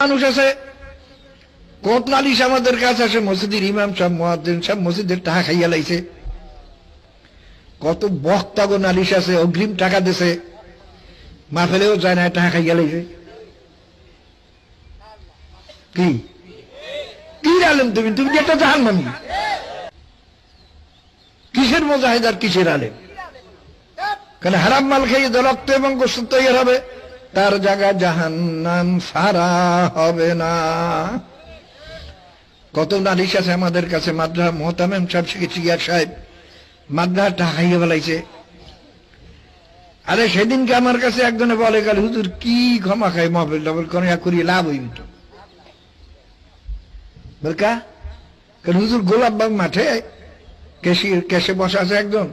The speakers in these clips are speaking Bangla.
মানুষ আছে। কোট নালিশ আমাদের কাছে আসে মসজিদের ইমাম সব মহাদিন সব মসজিদের টাকা খাইয়া লাইছে। কত বক্তাগো নালিশ আছে, অগ্রিম টাকা দিছে। মা ফেলেও যায় না, টাকা খাইয়া লাইছে। কি? আলেম তুমি? তুমি কি একটা জাহান মামি কিসের মোজাহিদ আর কিসের আলেম? কারণ হারাম মাল খেয়ে যে রক্ত এবং গোস্ত তৈরি হবে? তার জায়গা জাহান্নাম সারা হবে না। কত নালিশ আছে আমাদের কাছে মাদ্রা মোহতামেম সাহেব গিয়া সাহেব মাদ্রা টাকাইয়ে বেলাইছে আরে সেদিনকে আমার কাছে একজনে বলে গেল হুজুর কি ক্ষমা খাই মহবিল ডবল করে করিয়ে লাভ হইবি তো। বলকা হুজুর গোলাপবাগ মাঠে কেশি কেসে বসা আছে একজন।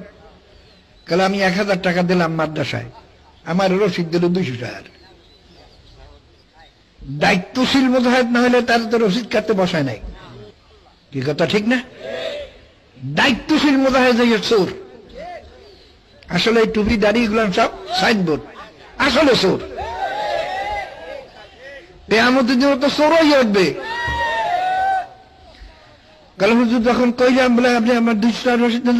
কালে আমি এক হাজার টাকা দিলাম মাদ্রাসায়। আমার রসিদ দিল দুইশো টাকার দায়িত্বশীল মোজাহেদ না হলে তার তো রসিদ কাটতে বসায় নাই। কি কথা, ঠিক না? দায়িত্বশীল মোজাহেদ হয়ে চোর। আসলে এই টুপি, দাড়ি গুলাম সব সাইনবোর্ড। আসলে চোর। তেমতের জন্য তো চোরই উঠবে কালে হুজুর যখন কইলাম, বলে আপনি আমার দুইশো টাকা রসিদ দেন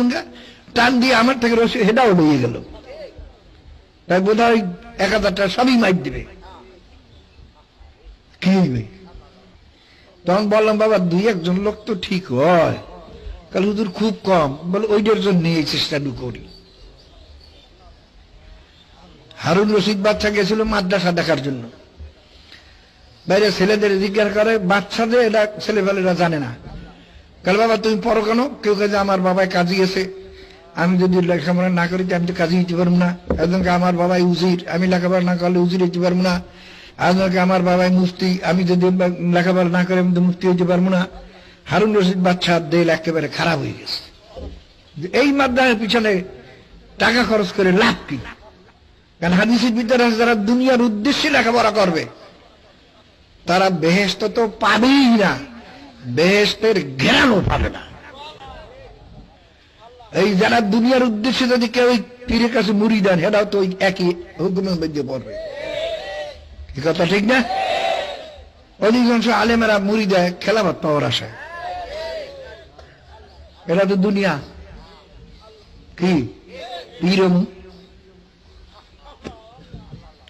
টান দিয়ে আমার থেকে রসিদ হেটাও উড়িয়ে গেল। তাই বোধ হয় এক হাজার টাকা সবই মাইট দিবে। তখন বললাম, বাবা, দুই একজন লোক তো ঠিক হয়। কাল হুজুর খুব কম। বলে, ওইটার জন্য এই চেষ্টাটু করি। হারুন রশিদ বাচ্চা গেছিল মাদ্রাসা দেখার জন্য। বাইরে ছেলেদের জিজ্ঞাসা করে বাচ্চাদের এটা ছেলেপেলেরা জানে না। কাল, বাবা, তুমি পড়ো কেন? কেউ কাজে আমার বাবায় কাজী আছে আমি যদি লেখাপড়া না করি আমি তো কাজে হইতে পারব না। একজনকে আমার বাবাই উজির, আমি লেখাপড়া না করলে উজির হইতে পারব না। একজনকে আমার বাবাই মুফতি, আমি যদি লেখাপড়া না করে, আমি তো মুফতি হইতে পারব না। হারুন রশিদ বাচ্চা দেল একেবারে খারাপ হয়ে গেছে। এই মাদ্রাসের পিছনে টাকা খরচ করে লাভ কি? কারণ হাদিসের ভিতরে যারা দুনিয়ার উদ্দেশ্যে লেখাপড়া করবে, তারা বেহেস্ত তো পাবেই না। বেহেস্তের ঘেরানো পাবে না। এই যারা দুনিয়ার উদ্দেশ্যে যদি কেউ পীরের কাছে মুড়ি দেন সেটাও তো ওই একই হুকুমের মধ্যে পড়বে। কথা ঠিক না অধিকাংশ আলেমেরা মুড়ি দেয় খেলাবাদ পাওয়ার আশায় এটা তো দুনিয়া কি পীরমু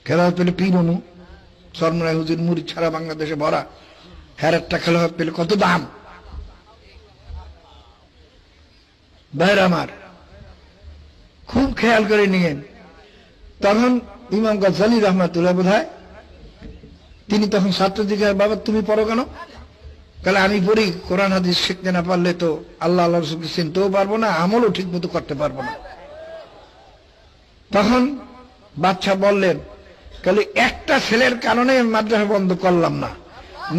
খেলাবাদ পেলে পীরমু সরমরাই হুজুর মুড়ি ছাড়া বাংলাদেশে ভরা হ্যার একটা খেলাবাদ পেলে কত দাম ভাইর আমার খুব খেয়াল করে নিয়েন তখন ইমাম গজালি রহমাতুল্লাহ বোধ তিনি তখন ছাত্রদিকে বাবা তুমি পড়ো কেন? তাহলে আমি পড়ি, কোরআন, হাদিস শিখতে না পারলে তো আল্লাহ আল্লাহ রসুলকে চিনতেও পারব না, আমলও ঠিক মতো করতে পারব না। তখন বাচ্চা বললেন, তাহলে একটা ছেলের কারণে মাদ্রাসা বন্ধ করলাম না।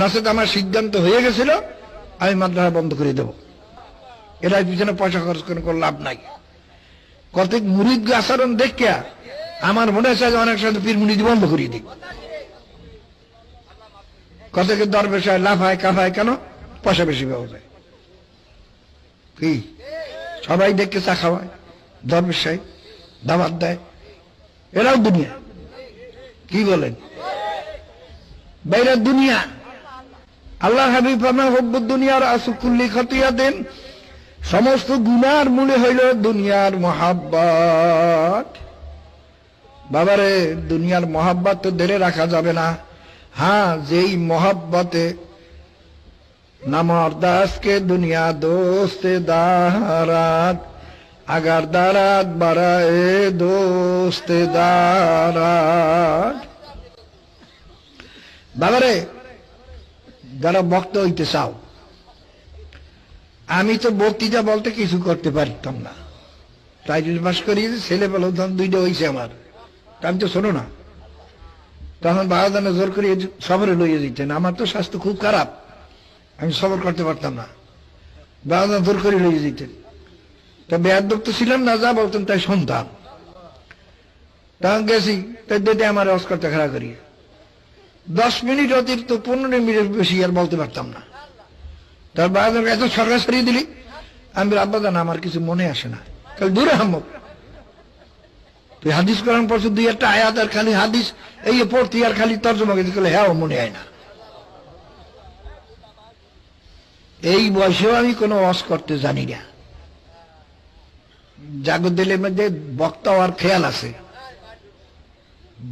নচেত আমার সিদ্ধান্ত হয়ে গেছিল, আমি মাদ্রাসা বন্ধ করে দেবো। এটার পিছনে পয়সা খরচ করে, কোনো লাভ নাই। কতক মুরিদ আচরণ দেখিয়া আমার মনে হচ্ছে অনেক সময় পীর মুরিদ বন্ধ করিয়ে দিই। কতকে দরবেশায় লাফায় কাফায় কেন? পয়সা বেশি পাওয়া যায়। কি? সবাই দেখে চা খাওয়ায় দরবেশায় দাবাত দেয়। এরাও দুনিয়া। কি বলেন? বাইরে দুনিয়া। আল্লাহ হাবিব আমার হব্বুদ দুনিয়ার আসুকুল্লি খতিয়া দেন। সমস্ত গুনার মূলে হইল দুনিয়ার মহাব্বত। বাবারে, দুনিয়ার মহাব্বত তো ধরে রাখা যাবে না। হ্যাঁ যেই মহাব্বতে নামর দাসকে দুনিয়া দোস্তে দারাত, আগার দারাত বাড়ায় দোস্তে দারাত। বাবারে, যারা ভক্ত হইতে চাও, আমি তো বক্তৃতা বলতে কিছু করতে পারতাম না। টাইটেল পাস করিয়েছে ছেলে তখন দুইটা হয়েছে আমার। আমি তো শোনো না। তখন বাবাদানে জোর করে সবরে লইয়ে দিতেন। আমার তো স্বাস্থ্য খুব খারাপ। আমি সবর করতে পারতাম না। বাবাদান জোর করে লইয়ে দিতেন। তা বেয়াদব তো ছিলাম না যা বলতেন তাই শুনতাম। তখন গেছি তাই আমার করিয়ে। দশ মিনিট অতিরিক্ত পনেরো মিনিট বেশি আর বলতে পারতাম না। তার বাবা এত সরকার সরিয়ে দিলি আমি বলি, আব্বা জান আমার কিছু মনে আসে না। কাল দূরে হাম্মক তুই হাদিস করার পর দুই একটা আয়াত আর খালি হাদিস, এই পড়তি আর খালি তর্জমা করলে হ্যাঁ মনে হয় না। এই বয়সেও আমি কোনো ওয়াজ করতে জানি না। জাগদিলের মধ্যে বক্তা আর খেয়াল আছে।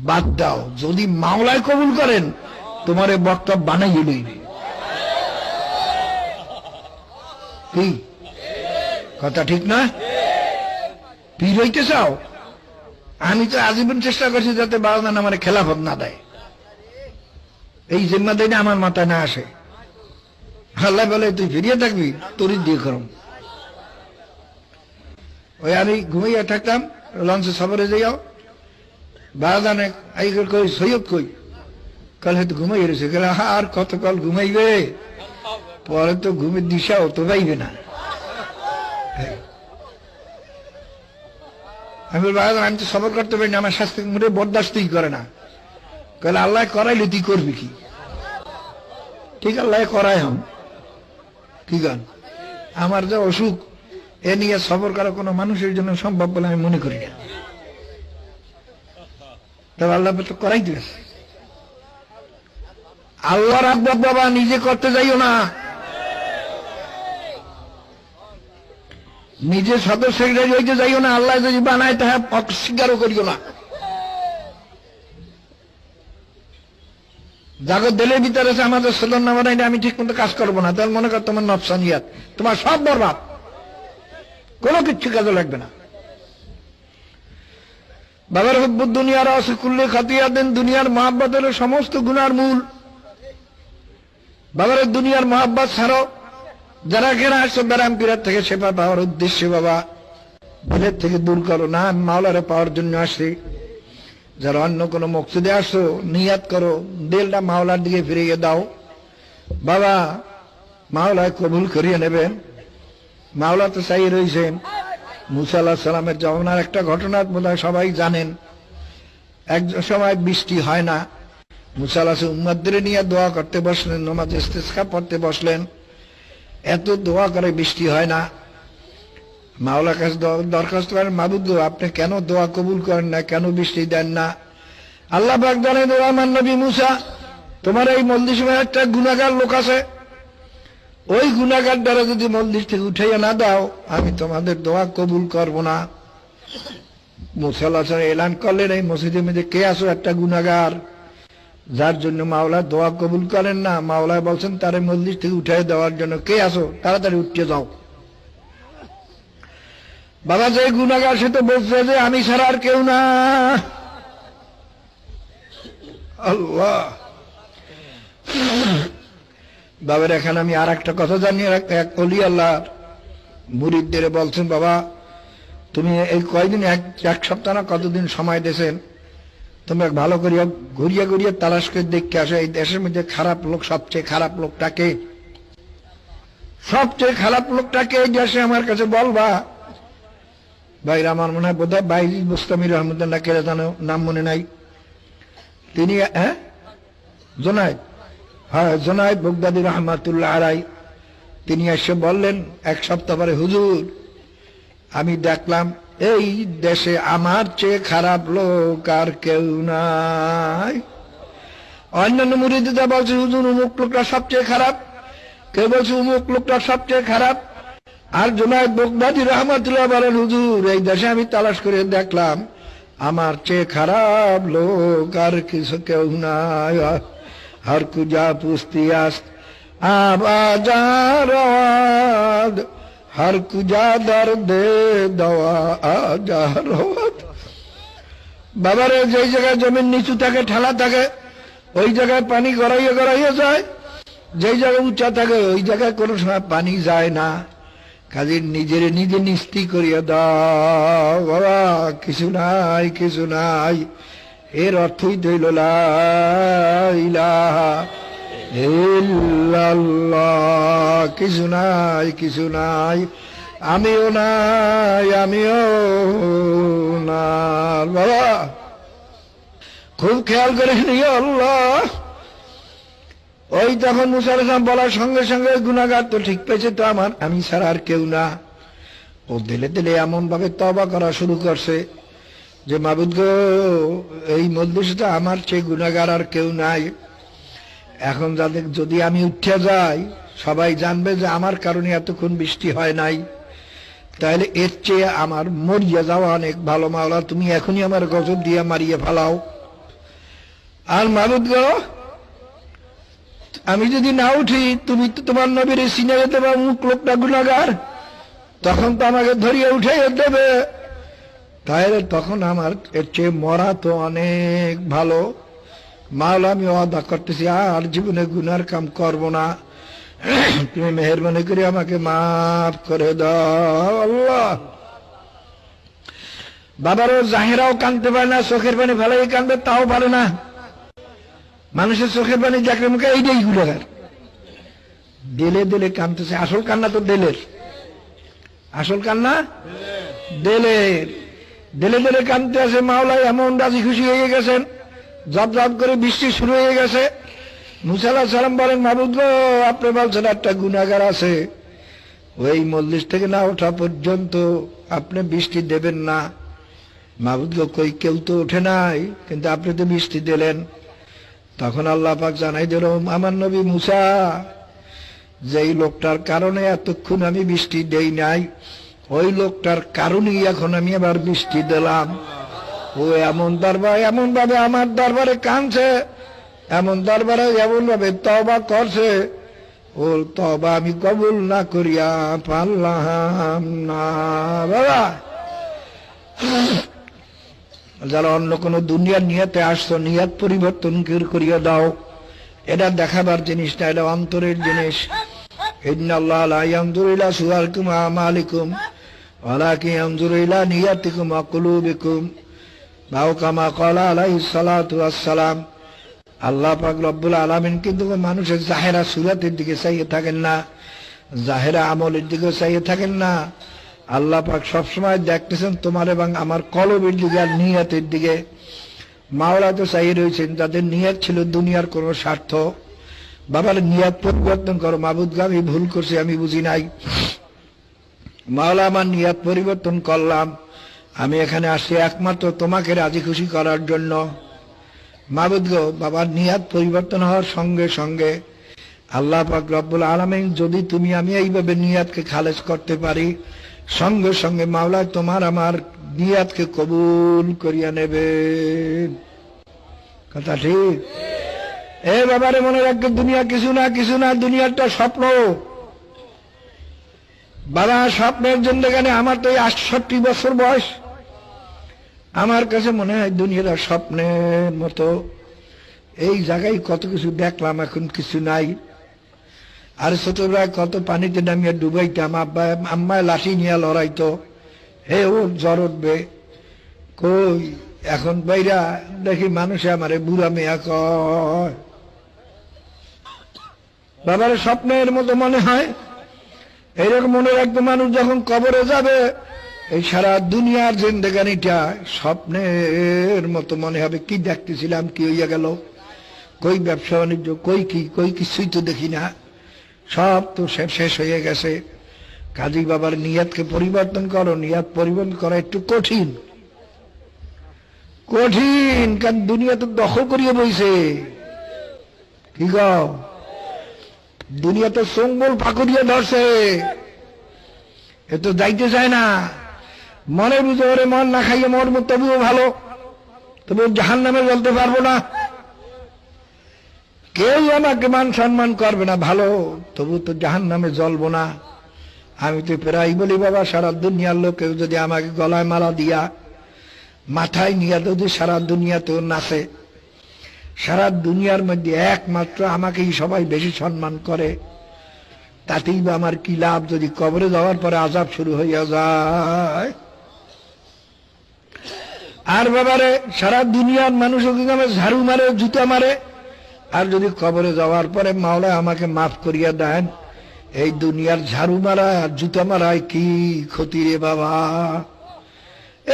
বাদ দাও, যদি মাওলায় কবুল করেন, তোমার বক্তা বানাইয়ে লইবে। কথা ঠিক না? পীর হইতে চাও? আমি তো আজীবন চেষ্টা করছি যাতে বারদান আমার খেলাফত না দেয়। এই জিম্মাদারিটা আমার মাথায় না আসে। আল্লাহ বলে, তুই ফিরিয়ে থাকবি তোরই দিয়ে করম ওই আমি ঘুমাইয়া থাকতাম লঞ্চে সফরে যাইও বারদানে এই কই, সৈয়দ কই? কাল হয়তো ঘুমাই রয়েছে। আর কত কাল ঘুমাইবে? পরে তো ঘুমের দিশাও তো পাইবে না। আমি বলব "বাবা, আমি তো সবর করতে পারি না আমার শাস্তি মোটে বরদাস্তই করে না। কালে আল্লাহ করাইলে তুই করবি কি? ঠিক আল্লাহ করাই হম। কি গান? আমার যে অসুখ এ নিয়ে সবর করা কোনো মানুষের জন্য সম্ভব বলে আমি মনে করি না। তবে আল্লাহ তো করাই দিবে আল্লাহ রাখব বাবা নিজে করতে যাইও না। নিজে সদস্য যাইও না, আল্লাহ যদি বানায় তাহা অস্বীকারও করিও না। জাগত দিলের ভিতরে আছে আমাদের সেলন না বানাইলে আমি ঠিক মতো কাজ করব না। তাহলে মনে কর তোমার নফসানিয়াত তোমার সব বরবাদ। কোনো কিচ্ছু কাজে লাগবে না। বাবার হুব্বুদ দুনিয়ার আছে কুল্লে খাতিয়া দেন, দুনিয়ার মহাব্বতের সমস্ত গুনার মূল। বাবার দুনিয়ার মহাব্বত ছাড়ো। যারা কেনা আসছো ব্যারাম পীরার থেকে সেবা পাওয়ার উদ্দেশ্যে, বাবা। ভুলের থেকে দূর করো না মাওলারে পাওয়ার জন্য আসি। যারা অন্য কোনো মকসুদে আসো, নিয়াত করো, দিলটা মাওলার দিকে ফিরিয়ে দাও। বাবা, মাওলায় কবুল করিয়ে নেবেন। মাওলা তো চাই রয়েছেন মুসা আল্লাহ সালামের জমানার একটা ঘটনা বোধ সবাই জানেন। এক সময় বৃষ্টি হয় না। মুসা আল্লাহ উম্মাদের নিয়ে দোয়া করতে বসলেন, নমাজ ইস্তেসকা পড়তে বসলেন। এত দোয়া করে বৃষ্টি হয় না। মাওলা কাছে দরখাস্ত করেন, মাবুদ, আপনি কেন দোয়া কবুল করেন না? কেন বৃষ্টি দেন না? আল্লাহ পাক জানেন ও আমার নবী মুসা, তোমার এই মন্দির সময় একটা গুণাগার লোক আছে। ওই গুণাগার দ্বারা যদি মন্দির থেকে উঠাইয়া না দাও, আমি তোমাদের দোয়া কবুল করব না। মুসাল্লাহ এলান করলেন, এই মসজিদের মধ্যে কে আসো? একটা গুণাগার যার জন্য মাওলা দোয়া কবুল করেন না, মাওলা বলছেন, তার মন্দির থেকে উঠাই দেওয়ার জন্য। কে আসো? তাড়াতাড়ি উঠতে যাও। বাবা যে গুণাগার সে তো বলছে যে, আমি ছাড়া আর কেউ না। আল্লাহ। বাবার এখানে আমি আর একটা কথা জানি এক অলি আল্লাহ মুরিদদের বলছেন, বাবা, তুমি এই কয়দিন, এক এক সপ্তাহ না কতদিন সময় দিয়েছেন? তোমরা ভালো করিয়া ঘুরিয়া ঘুরিয়া তালাশ করে দেখতে আসো, এই দেশের মধ্যে খারাপ লোক, সবচেয়ে খারাপ লোকটাকে সবচেয়ে খারাপ লোকটাকে এই দেশে আমার কাছে বলবা? ভাইরা, আমার মনে হয় বোধ হয় বাইজি মুস্তামির রহমতুল্লাহ কেড়ে জানো নাম মনে নাই। তিনি হ্যাঁ? জোনায়েদ। হ্যাঁ জোনায়েদ বগদাদি রহমাতুল্লাহ আলাই তিনি এসে বললেন, এক সপ্তাহ পরে, হুজুর, আমি দেখলাম এই দেশে আমার চেয়ে খারাপ লোক আর কেউ নাই। অন্যান্য মুরিদিদা বলছে, হুজুর উমুক লোকটা সবচেয়ে খারাপ। কেউ বলছে উমুক লোকটা সবচেয়ে খারাপ। আর জোনায়দ বগদাদি রহমতুল্লাহ বলেন, হুজুর, এই দেশে আমি তালাশ করে দেখলাম, আমার চেয়ে খারাপ লোক আর কিছু কেউ নাই। হর কুজা পুস্তি আস্ত আবাজার হর কুজা দর্দে দওয়া আজার বাবারে যেই জায়গায় জমির নিচু থাকে ঠেলা থাকে ওই জায়গায় পানি গড়াইয়া গড়াইয়া যায় যেই জায়গায় উঁচা থাকে ওই জায়গায় কোনো সময় পানি যায় না কাজে নিজের নিজে নিস্তি করিয়া দাও বাবা কিছু নাই কিছু নাই এর অর্থই দইল লা কিছু নাই কিছু নাই, আমিও নাই, আমিও না বাবা, খুব খেয়াল করে নিও আল্লাহ। ওই তখন মুসার বলার সঙ্গে সঙ্গে গুণাগার তো ঠিক পেয়েছে তো আমার। আমি ছাড়া আর কেউ না। ও দিলে দিলে এমন ভাবে তবা করা শুরু করছে যে, মাবুদ গো, এই মজলিসটা আমার চেয়ে গুণাগার আর কেউ নাই। এখন যাদের যদি আমি উঠে যাই, সবাই জানবে যে আমার কারণে এতক্ষণ বৃষ্টি হয় নাই। তাহলে এর চেয়ে আমার মরিয়া যাওয়া অনেক ভালো। মাওলা, তুমি এখনই আমার গজব দিয়ে মারিয়ে ফেলাও। আর মাবুদ গো, আমি যদি না উঠি, তুমি তো তোমার নবীর সিনে যেতে পারো মুখ লোকটা গুণাগার। তখন তো আমাকে ধরিয়ে উঠে দেবে। তাহলে তখন আমার এর চেয়ে মরা তো অনেক ভালো। মাওলা, আমি অদা করতেছি, আর জীবনে গুনার কাম করব না। তুমি মেহরবানি করে আমাকে মাফ করে দাও, আল্লাহ। বাবারও জাহেরাও কানতে পারে না, চোখের পানি ফেলাই কানবে, তাও পারে না। মানুষের চোখের পানি দেখলে মুখে, এইটাই গুলাগার দেলে দেলে কানতেছে, আসল কান্না তো দেলের। আসল কান্না? দেলের। দেলে দেলে কানতে আছে, মাওলা এমন রাজি খুশি হয়ে গেছেন। জব করে বৃষ্টি শুরু হয়ে গেছে। মুসাল্লাহ সালাম বলেন মাহবুদ গো, আপনি বলছেন একটা গুণাগার আছে। ওই মল্লিশ থেকে না ওঠা পর্যন্ত আপনি বৃষ্টি দেবেন না। মাহবুদ গো, কই কেউ তো ওঠে নাই কিন্তু আপনি তো বৃষ্টি দিলেন। তখন আল্লাহ পাক জানাই দিল আমার নবী মুসা যেই লোকটার কারণে এতক্ষণ আমি বৃষ্টি দেই নাই ওই লোকটার কারণেই এখন আমি আবার বৃষ্টি দিলাম। ও এমন দরবার, এমন ভাবে আমার দরবারে কানছে এমন দরবারে এমন ভাবে তবা করছে। ও তবা আমি কবুল না করিয়া পারলাম না। বাবা! যারা অন্য কোনো দুনিয়ার নিয়াতে আসছো, নিয়াত পরিবর্তন কর- করিয়া দাও। এটা দেখাবার জিনিস না এটা অন্তরের জিনিস। ইন্নাল্লাহ ওয়া আমালিকুম, ওয়ালাকিন ইয়ানজুরু ইলা নিয়াতিকুম ওয়া কুলুবিকুম বাউ কামা ক্বালা আলাইহিস আল্লাহ পাক রব্বুল আলামিন কিন্তু মানুষের জাহেরা সুরাতের দিকে চাইয়ে থাকেন না, জাহেরা আমলের দিকে চাইয়ে থাকেন না। আল্লাহ পাক সবসময় দেখতেছেন তোমার এবং আমার কলবের দিকে আর নিয়াতের দিকে। মাওলা তো চাইয়ে রয়েছেন, যাদের নিয়াত ছিল দুনিয়ার কোনো স্বার্থ। বাবার নিয়াত পরিবর্তন করো, মাবুদ আমি ভুল করছি, আমি বুঝি নাই। মাওলা আমার নিয়াত পরিবর্তন করলাম। আমি এখানে আসছি একমাত্র তোমাকে রাজি খুশি করার জন্য। মাবুদ গো বাবার নিয়াত পরিবর্তন হওয়ার সঙ্গে সঙ্গে আল্লাহ পাক রব্বুল আলমিন যদি তুমি আমি এইভাবে নিয়াতকে খালেজ করতে পারি, সঙ্গে সঙ্গে মাওলা তোমার আমার নিয়াতকে কবুল করিয়া নেবে। কথা ঠিক? এ বাবারে মনে রাখবে, দুনিয়া কিছু না কিছু না দুনিয়াটা স্বপ্ন। বাবা, স্বপ্নের জন্য এখানে আমার তো এই আটষট্টি বছর বয়স? আমার কাছে মনে হয় দুনিয়াটা স্বপ্নের মতো। এই জায়গায় কত কিছু দেখলাম, এখন কিছু নাই। আর ছোটবেলায় কত পানিতে নামিয়ে ডুবাইতাম, আব্বা আম্মায় লাঠি নিয়ে লড়াইতো। হে ও জ্বর উঠবে কই? এখন বাইরা দেখি মানুষে আমারে বুড়া মেয়া কয়। বাবার স্বপ্নের মতো মনে হয়। এইরকম মনে রাখবে মানুষ যখন কবরে যাবে এই সারা দুনিয়ার জিন্দেগানিটা স্বপ্নের মতো মনে হবে। কি দেখতেছিলাম, কি হইয়া গেল? কই ব্যবসা বাণিজ্য, কই কি, কই কিছুই তো দেখি না। সব তো শেষ হয়ে গেছে। কাজী বাবার নিয়াতকে পরিবর্তন করো, নিয়াত পরিবর্তন করা একটু কঠিন। কঠিন, কারণ দুনিয়া তো দখল করিয়ে বইছে। কি দুনিয়া তো সঙ্গল ফাঁকুরিয়ে ধরছে। এ তো যাইতে চায় না। মনের ভিতরে মন না খাইয়ে মরবো তবুও ভালো। তবু জাহান নামে বলতে পারব না। কেউ আমাকে মান সম্মান করবে না, ভালো। তবু তো জাহান নামে জ্বলবো না। আমি তো প্রায় বলি, বাবা, সারা দুনিয়ার লোক কেউ যদি আমাকে গলায় মালা দিয়া, মাথায় নিয়ে যদি সারা দুনিয়াতেও নাচে। সারা দুনিয়ার মধ্যে একমাত্র আমাকেই সবাই বেশি সম্মান করে। তাতেই বা আমার কি লাভ? যদি কবরে যাওয়ার পরে আজাব শুরু হইয়া যায়। আর বাবারে, সারা দুনিয়ার মানুষ আমার ঝাড়ু মারে, জুতা মারে। আর যদি কবরে যাওয়ার পরে মাওলা আমাকে মাফ করিয়া দেন, এই দুনিয়ার ঝাড়ু মারা আর জুতা মারায় কি ক্ষতি রে বাবা?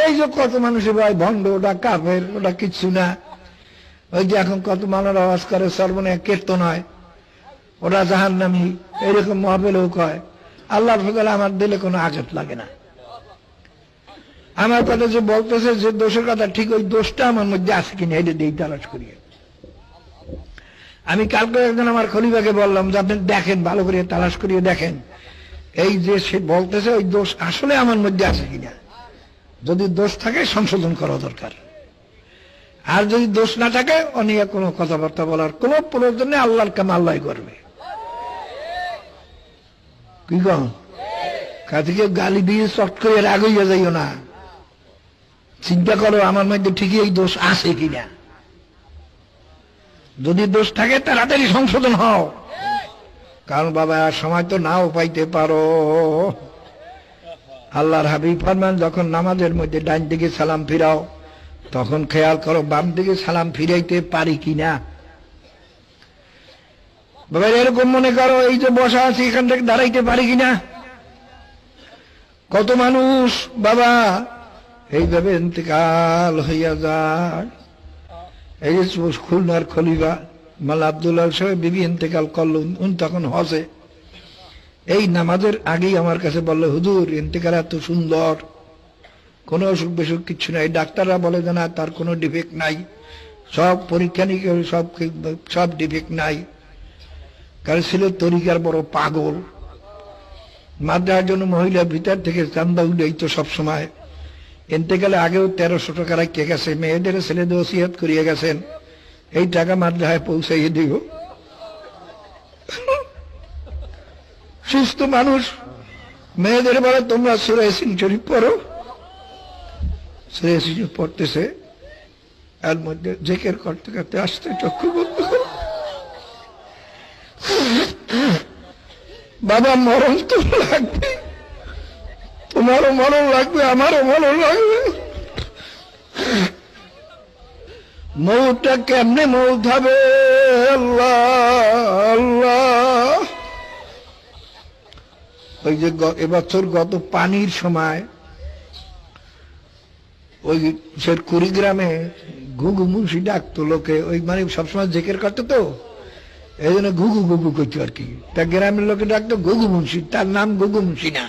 এই যে কত মানুষের ভাই ভণ্ড, ওটা কাফের, ওটা কিচ্ছু না। ওই যে এখন কত মানুষ আওয়াজ করে সর্বনে কীর্তন হয়। ওরা জাহান নামি এরকম মহাবেলেও কয় আল্লাহ ফজলে আমার দিলে কোনো আঘাত লাগে না। আমার কথা যে বলতেছে যে দোষের কথা, ঠিক ওই দোষটা আমার মধ্যে আছে কিনা, এটা দিই তালাশ করিয়ে। আমি কালকে একজন আমার খলিফাকে বললাম যে, আপনি দেখেন, ভালো করে তালাশ করিয়ে দেখেন, এই যে সে বলতেছে, ওই দোষ আসলে আমার মধ্যে আছে কিনা? যদি দোষ থাকে, সংশোধন করা দরকার। আর যদি দোষ না থাকে, অনিয়া কোনো কথাবার্তা বলার কোনো প্রয়োজন নেই, আল্লাহর কাম আল্লাহ করবে। কি কন কাজকে গালি দিয়ে চট করে রাগ হইয়া যাইও না। চিন্তা করো, আমার মধ্যে ঠিকই এই দোষ আছে কিনা। যদি দোষ থাকে, তাড়াতাড়ি সংশোধন হও। কারণ বাবা সময় তো নাও পাইতে পারো। আল্লাহর হাবিব ফরমান, যখন নামাজের মধ্যে ডান দিকে সালাম ফিরাও, তখন খেয়াল করো, বাম দিকে সালাম ফিরাইতে পারি কিনা। বাবা, এরকম মনে করো, এই যে বসা আছি, এখান থেকে দাঁড়াইতে পারি কিনা? কত মানুষ, বাবা এইভাবে ইন্তেকাল হইয়া যায়। এই যে খুলনার খলিফা মাল আবদুল্লাহ সাহেব বিবি ইন্তেকাল করল, উনি তখন হসে এই নামাজের আগেই আমার কাছে বলল, হুজুর ইন্তেকাল এত সুন্দর। কোনো অসুখ বিসুখ কিচ্ছু নাই। ডাক্তাররা বলে যে না, তার কোনো ডিফেক্ট নাই। সব পরীক্ষা নিরীক্ষা সব সব ডিফেক্ট নাই। কারণ ছিল তরিকার বড় পাগল। মাদ্রার জন্য মহিলা ভিতর থেকে চান্দা উঠেই তো সবসময়। এনতেকালে আগেও তেরোশো টাকা রাখিয়ে গেছে। মেয়েদের ছেলেদের ওসিয়াত করিয়ে গেছেন। এই টাকা মাদ্রাসায় পৌঁছাইয়ে দিব। সুস্থ মানুষ। মেয়েদের বলে, তোমরা সুরে শরীফ পড়ো। সুরে শরীফ পড়তেছে। এর মধ্যে জেকের করতে করতে আসতে চক্ষু বন্ধ বাবা মরণ তো লাগবে। তোমারও মরণ লাগবে, আমারও মরণ লাগবে। মৌটা কেমনে আল্লাহ আল্লাহ। ওই যে এবছর গত পানির সময় ওই সে কুড়িগ্রামে ঘুঘু মুন্সি ডাকতো লোকে, ওই মানে সবসময় জেকের করতো তো, এই জন্য ঘুঘু ঘুঘু করতো আর কি। তা গ্রামের লোকে ডাকতো ঘুঘু মুন্সি, তার নাম ঘুঘু মুন্সি না।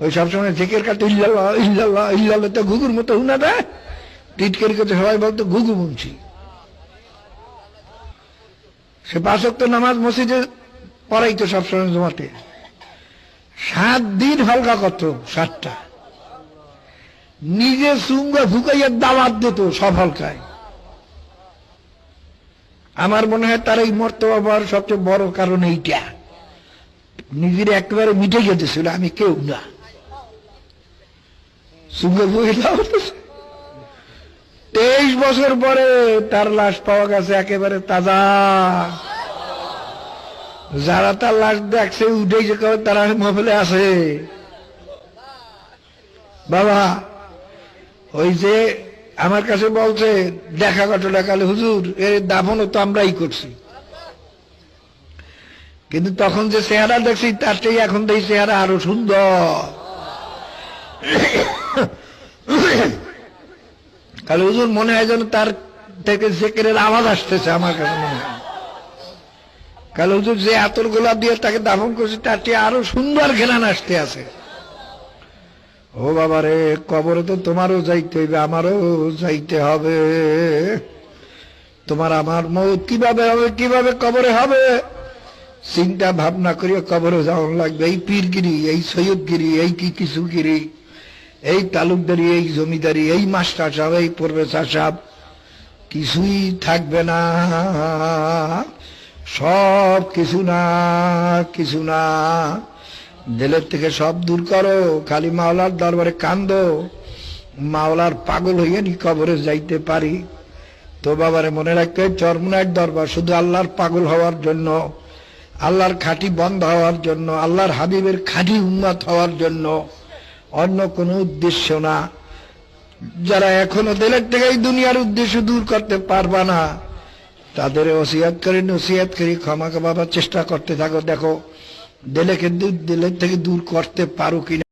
ওই সবসময় জেকের কাটতো ইল্লাল্লাহ ইল্লাল্লাহ ইল্লাল্লাহ তো ঘুঘুর মতো শুনা দেয় টিটকারি করতে সবাই বলতো, ঘুঘু মুন্সি সে পাঁচক তো নামাজ মসজিদে পড়াইতো সবসময় জমাতে। সাত দিন হালকা করতো সাতটা। নিজে সুঙ্গা ফুকাইয়া দাওয়াত দিত সব হালকায়। আমার মনে হয় তার এই মর্তবা পাওয়ার সবচেয়ে বড় কারণ এইটা। নিজের একেবারে মিটে গেছিল আমি কেউ না। দাওয়াত দিছে। তেইশ বছর পরে তার লাশ পাওয়া গেছে একেবারে তাজা। যারা তার লাশ দেখছে উঠে যে তারা মহফিলে আছে বাবা, ওই যে আমার কাছে বলছে, দেখা ঘটনা কালে হুজুর, এর দাফনও তো আমরাই করছি। কিন্তু তখন যে চেহারা দেখছি, তার চেয়ে এখন তো এই চেহারা আরও সুন্দর। কালে হুজুর মনে হয় যেন তার থেকে জেকেরের আওয়াজ আসতেছে আমার কাছে কালে হুজুর যে আতর গোলাপ দিয়ে তাকে দাফন করছে, তার চেয়ে আরও সুন্দর ঘেরান আসতে আছে। ও বাবা রে, কবরে তো তোমারও যাইতে হইবে, আমারও যাইতে হবে। তোমার আমার মৌত কীভাবে হবে, কীভাবে কবরে হবে? চিন্তা ভাবনা করিয়া কবরে যাওয়ার লাগবে। এই পীরগিরি, এই সৈয়দগিরি, এই কি কিছুগিরি এই তালুকদারি, এই জমিদারি, এই মাস্টার সাহেব, এই প্রফেসর সাহেব কিছুই থাকবে না। সব কিছু না কিছু না। দিলের থেকে সব দূর করো, খালি মাওলার দরবারে কান্দো। মাওলার পাগল হইয়া নি কবরে যাইতে পারি। তো বাবারে মনে রাখতে চরমুনার দরবার শুধু আল্লাহর পাগল হওয়ার জন্য, আল্লাহর খাঁটি বন্ধ হওয়ার জন্য, আল্লাহর হাবিবের খাঁটি উন্মাত হওয়ার জন্য। অন্য কোনো উদ্দেশ্য না। যারা এখনও দিলের থেকে দুনিয়ার উদ্দেশ্য দূর করতে পারবা না তাদের ওসিয়াত করে, নসিয়াত করে ক্ষমা বাবার চেষ্টা করতে থাকো। দেখো, দিলে কিন্তু দিলের থেকে দূর করতে পারো কিনা।